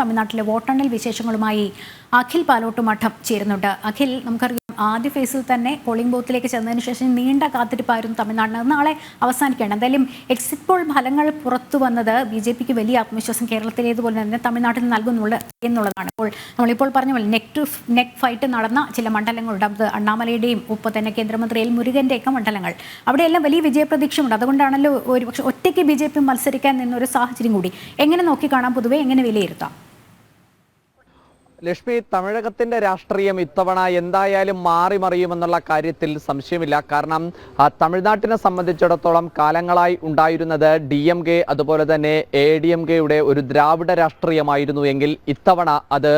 തമിഴ്നാട്ടിലെ വോട്ടെണ്ണൽ വിശേഷങ്ങളുമായി അഖിൽ പാലോട്ട് മഠം ചേരുന്നുണ്ട്. അഖിൽ നമുക്കറിയാം ആദ്യ ഫേസിൽ തന്നെ പോളിംഗ് ബൂത്തിലേക്ക് ചെന്നതിന് ശേഷം നീണ്ട കാത്തിരിപ്പായിരുന്നു തമിഴ്നാടിന് നാളെ അവസാനിക്കുകയാണ്. എന്തായാലും എക്സിറ്റ് പോൾ ഫലങ്ങൾ പുറത്തു വന്നത് ബി ജെ പിക്ക് വലിയ ആത്മവിശ്വാസം കേരളത്തിലേതുപോലെ തന്നെ തമിഴ്നാട്ടിൽ നൽകുന്നുള്ളൂ എന്നുള്ളതാണ്. ഇപ്പോൾ നമ്മളിപ്പോൾ പറഞ്ഞ പോലെ നെക്ക് ടു നെക്ക് ഫൈറ്റ് നടന്ന ചില മണ്ഡലങ്ങളുണ്ട്. അത് അണ്ണാമലയുടെയും ഒപ്പം തന്നെ കേന്ദ്രമന്ത്രി എൽ മുരുകന്റെ ഒക്കെ മണ്ഡലങ്ങൾ. അവിടെയെല്ലാം വലിയ വിജയപ്രതീക്ഷയുണ്ട്. അതുകൊണ്ടാണല്ലോ ഒരു പക്ഷേ ഒറ്റയ്ക്ക് ബി ജെ പി മത്സരിക്കാൻ നിന്നൊരു സാഹചര്യം കൂടി. എങ്ങനെ നോക്കിക്കാണാം പൊതുവെ എങ്ങനെ വിലയിരുത്താം? ലക്ഷ്മി തമിഴകത്തിന്റെ രാഷ്ട്രീയം ഇത്തവണ എന്തായാലും മാറി മറിയുമെന്നുള്ള കാര്യത്തിൽ സംശയമില്ല. കാരണം തമിഴ്നാട്ടിനെ സംബന്ധിച്ചിടത്തോളം കാലങ്ങളായി ഉണ്ടായിരുന്നത് ഡി എം കെ അതുപോലെ തന്നെ എ ഡി എം കെയുടെ ഒരു ദ്രാവിഡ രാഷ്ട്രീയമായിരുന്നു എങ്കിൽ ഇത്തവണ അത്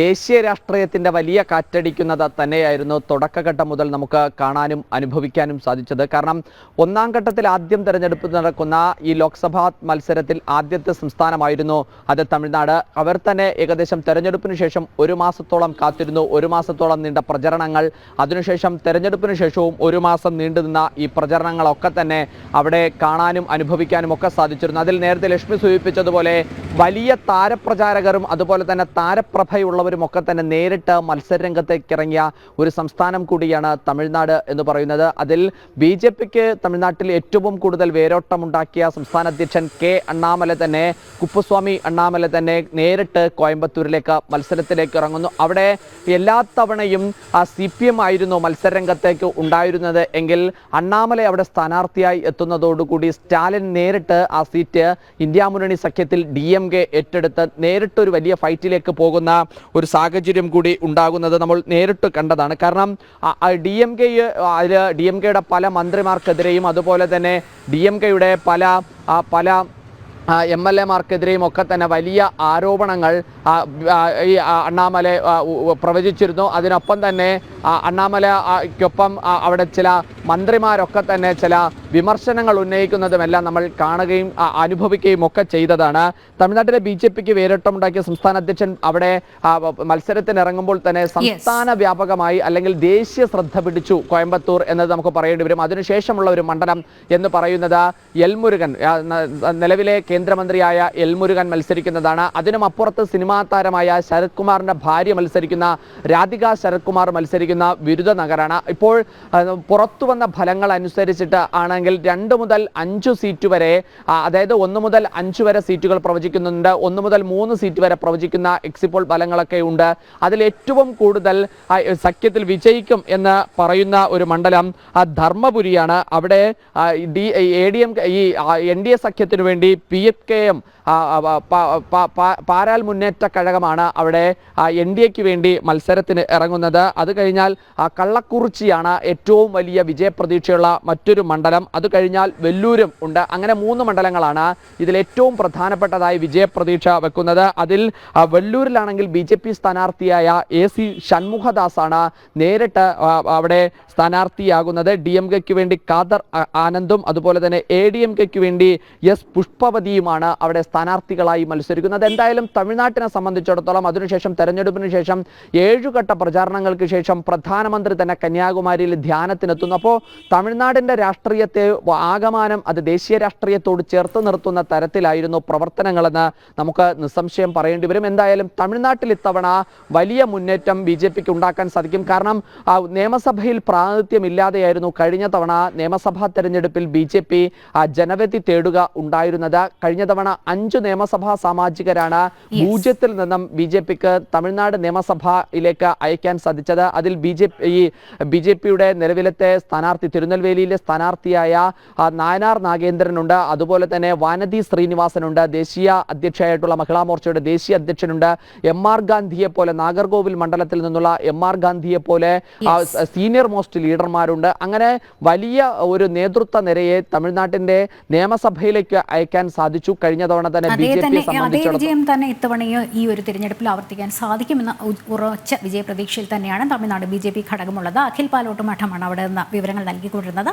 ദേശീയ രാഷ്ട്രീയത്തിന്റെ വലിയ കാറ്റടിക്കുന്നത് തന്നെയായിരുന്നു തുടക്കഘട്ടം മുതൽ നമുക്ക് കാണാനും അനുഭവിക്കാനും സാധിച്ചത്. കാരണം ഒന്നാം ഘട്ടത്തിൽ ആദ്യം തെരഞ്ഞെടുപ്പ് നടക്കുന്ന ഈ ലോക്സഭാ മത്സരത്തിൽ ആദ്യത്തെ സംസ്ഥാനമായിരുന്നു അത് തമിഴ്നാട്. അവർ തന്നെ ഏകദേശം തെരഞ്ഞെടുപ്പിന് ശേഷം ഒരു മാസത്തോളം കാത്തിരുന്നു. ഒരു മാസത്തോളം നീണ്ട പ്രചരണങ്ങൾ. അതിനുശേഷം തെരഞ്ഞെടുപ്പിന് ശേഷവും ഒരു മാസം നീണ്ടുനിന്ന ഈ പ്രചരണങ്ങളൊക്കെ തന്നെ അവിടെ കാണാനും അനുഭവിക്കാനും ഒക്കെ സാധിച്ചിരുന്നു. അതിൽ നേരത്തെ ലക്ഷ്മി സൂചിപ്പിച്ചതുപോലെ വലിയ താരപ്രചാരകരും അതുപോലെ തന്നെ താരപ്രഭയുള്ളവരും ഒക്കെ തന്നെ നേരിട്ട് മത്സരരംഗത്തേക്ക് ഇറങ്ങിയ ഒരു സംസ്ഥാനം കൂടിയാണ് തമിഴ്നാട് എന്ന് പറയുന്നത്. അതിൽ ബി ജെ പിക്ക് തമിഴ്നാട്ടിൽ ഏറ്റവും കൂടുതൽ വേരോട്ടമുണ്ടാക്കിയ സംസ്ഥാന അധ്യക്ഷൻ കെ അണ്ണാമല തന്നെ കുപ്പസ്വാമി അണ്ണാമല തന്നെ നേരിട്ട് കോയമ്പത്തൂരിലേക്ക് മത്സരത്തിലേക്ക് ഇറങ്ങുന്നു. അവിടെ എല്ലാ തവണയും സി പി എം ആയിരുന്നു മത്സരരംഗത്തേക്ക് ഉണ്ടായിരുന്നത്. എങ്കിൽ അണ്ണാമല അവിടെ സ്ഥാനാർത്ഥിയായി എത്തുന്നതോടുകൂടി സ്റ്റാലിൻ നേരിട്ട് ആ സീറ്റ് ഇന്ത്യ മുന്നണി സഖ്യത്തിൽ ഡി എം കെ ഏറ്റെടുത്ത് നേരിട്ട് ഒരു വലിയ ഫൈറ്റിലേക്ക് പോകുന്ന ഒരു സാഹചര്യം കൂടി ഉണ്ടാകുന്നത് നമ്മൾ നേരിട്ട് കണ്ടതാണ്. കാരണം ഡി എം കെ അതിൽ ഡി എം കെയുടെ പല മന്ത്രിമാർക്കെതിരെയും അതുപോലെ തന്നെ ഡി എം കെയുടെ പല പല എം എൽ എമാർക്കെതിരെയും ഒക്കെ തന്നെ വലിയ ആരോപണങ്ങൾ ഈ അണ്ണാമല പ്രവചിച്ചിരുന്നു. അതിനൊപ്പം തന്നെ അണ്ണാമലയ്ക്കൊപ്പം അവിടെ ചില മന്ത്രിമാരൊക്കെ തന്നെ ചില വിമർശനങ്ങൾ ഉന്നയിക്കുന്നതുമെല്ലാം നമ്മൾ കാണുകയും അനുഭവിക്കുകയും ഒക്കെ ചെയ്തതാണ്. തമിഴ്നാട്ടിലെ ബി ജെ പിക്ക് വേരോട്ടമുണ്ടാക്കിയ സംസ്ഥാന അധ്യക്ഷൻ അവിടെ മത്സരത്തിനിറങ്ങുമ്പോൾ മത്സരത്തിന് ഇറങ്ങുമ്പോൾ തന്നെ സംസ്ഥാന വ്യാപകമായി അല്ലെങ്കിൽ ദേശീയ ശ്രദ്ധ പിടിച്ചു കോയമ്പത്തൂർ എന്നത് നമുക്ക് പറയേണ്ടി വരും. അതിനുശേഷമുള്ള ഒരു മണ്ഡലം എന്ന് പറയുന്നത് എൽമുരുകൻ നിലവിലെ കേന്ദ്രമന്ത്രിയായ എൽമുരുകൻ മത്സരിക്കുന്നതാണ്. അതിനും അപ്പുറത്ത് സിനിമാ താരമായ ശരത് കുമാറിന്റെ ഭാര്യ മത്സരിക്കുന്ന രാധിക ശരത് കുമാർ മത്സരിക്കുന്ന ബിരുദ നഗരാണ്. ഇപ്പോൾ പുറത്തുവന്ന പുറത്തു വന്ന ഫലങ്ങൾ അനുസരിച്ചിട്ട് ആണെങ്കിൽ രണ്ട് മുതൽ അഞ്ച് സീറ്റ് വരെ അതായത് ഒന്ന് മുതൽ അഞ്ച് വരെ സീറ്റുകൾ പ്രവചിക്കുന്നുണ്ട്. ഒന്ന് മുതൽ മൂന്ന് സീറ്റ് വരെ പ്രവചിക്കുന്ന എക്സിപ്പോൾ ഫലങ്ങളൊക്കെ ഉണ്ട്. അതിൽ ഏറ്റവും കൂടുതൽ സഖ്യത്തിൽ വിജയിക്കും എന്ന് പറയുന്ന ഒരു മണ്ഡലം ധർമ്മപുരിയാണ്. അവിടെ ഡി എ ഡി എം ഈ എൻ ഡി എ സഖ്യത്തിനു വേണ്ടി പി എഫ് കെ എം പാരാൽ മുന്നേറ്റ കഴകമാണ് അവിടെ എൻ ഡി എക്ക് വേണ്ടി മത്സരത്തിന് ഇറങ്ങുന്നത്. അത് കഴിഞ്ഞാൽ കള്ളക്കുറിച്ചിയാണ് ഏറ്റവും വലിയ വിജയപ്രതീക്ഷയുള്ള മറ്റൊരു മണ്ഡലം. അത് കഴിഞ്ഞാൽ വെല്ലൂരും ഉണ്ട്. അങ്ങനെ മൂന്ന് മണ്ഡലങ്ങളാണ് ഇതിൽ ഏറ്റവും പ്രധാനപ്പെട്ടതായി വിജയപ്രതീക്ഷ വെക്കുന്നത്. അതിൽ വെല്ലൂരിലാണെങ്കിൽ ബി ജെ പി സ്ഥാനാർത്ഥിയായ എ സി ഷൺമുഖദാസാണ് നേരിട്ട് അവിടെ സ്ഥാനാർത്ഥിയാകുന്നത്. ഡി എം കെക്ക് വേണ്ടി കാദർ ആനന്ദും അതുപോലെ തന്നെ എ ഡി എം കെക്ക് വേണ്ടി എസ് പുഷ്പവതിയുമാണ് അവിടെ സ്ഥാനാർത്ഥികളായി മത്സരിക്കുന്നത്. എന്തായാലും തമിഴ്നാട്ടിനെ സംബന്ധിച്ചിടത്തോളം അതിനുശേഷം തെരഞ്ഞെടുപ്പിന് ശേഷം ഏഴുഘട്ട പ്രചാരണങ്ങൾക്ക് ശേഷം പ്രധാനമന്ത്രി തന്നെ കന്യാകുമാരിയിൽ ധ്യാനത്തിനെത്തുന്നു. അപ്പോൾ തമിഴ്നാടിന്റെ രാഷ്ട്രീയത്തെ ആകമാനം അത് ദേശീയ രാഷ്ട്രീയത്തോട് ചേർത്ത് നിർത്തുന്ന തരത്തിലായിരുന്നു പ്രവർത്തനങ്ങളെന്ന് നമുക്ക് നിസ്സംശയം പറയേണ്ടി വരും. എന്തായാലും തമിഴ്നാട്ടിൽ ഇത്തവണ വലിയ മുന്നേറ്റം ബി ജെ പിക്ക് ഉണ്ടാക്കാൻ സാധിക്കും. കാരണം നിയമസഭയിൽ പ്രാതിനിധ്യമില്ലാതെയായിരുന്നു കഴിഞ്ഞ തവണ നിയമസഭാ തെരഞ്ഞെടുപ്പിൽ ബി ജെ പി ജനവിധി തേടുക ഉണ്ടായിരുന്നത്. കഴിഞ്ഞ തവണ അഞ്ചു നിയമസഭാ സാമാജികരാണ് പൂജ്യത്തിൽ നിന്നും ബി ജെ പിക്ക് തമിഴ്നാട് നിയമസഭയിലേക്ക് അയക്കാൻ സാധിച്ചത്. അതിൽ B J P B J പിയുടെ നിലവിലത്തെ സ്ഥാനാർത്ഥി തിരുനെൽവേലിയിലെ സ്ഥാനാർത്ഥിയായ ആ, നായനാർ നാഗേന്ദ്രനുണ്ട്. അതുപോലെ തന്നെ വാനതി ശ്രീനിവാസനുണ്ട്. ദേശീയ അധ്യക്ഷയായിട്ടുള്ള മഹിളാ മോർച്ചയുടെ ദേശീയ അധ്യക്ഷനുണ്ട്. എം ആർ ഗാന്ധിയെ പോലെ നാഗർകോവിൽ മണ്ഡലത്തിൽ നിന്നുള്ള എം ആർ ഗാന്ധിയെ പോലെ സീനിയർ മോസ്റ്റ് ലീഡർമാരുണ്ട്. അങ്ങനെ വലിയ ഒരു നേതൃത്വ നിരയെ തമിഴ്നാട്ടിന്റെ നിയമസഭയിലേക്ക് അയക്കാൻ സാധിച്ചു. കഴിഞ്ഞ തവണ തന്നെ ബി ജെ തന്നെ പിയെ സംബന്ധിച്ചിടത്തോളം. തന്നെ ഇത്തവണയും ഈ ഒരു തിരഞ്ഞെടുപ്പിൽ ആവർത്തിക്കാൻ സാധിക്കുമെന്ന ഉറച്ച വിജയപ്രതീക്ഷയിൽ തന്നെയാണ് തമിഴ്നാട് ബി ജെ പി ഘടകമുള്ളത്. അഖിൽ പാലോട്ട് മഠമാണ് അവിടെ നിന്ന് വിവരങ്ങൾ നൽകിക്കൊണ്ടിരുന്നത്.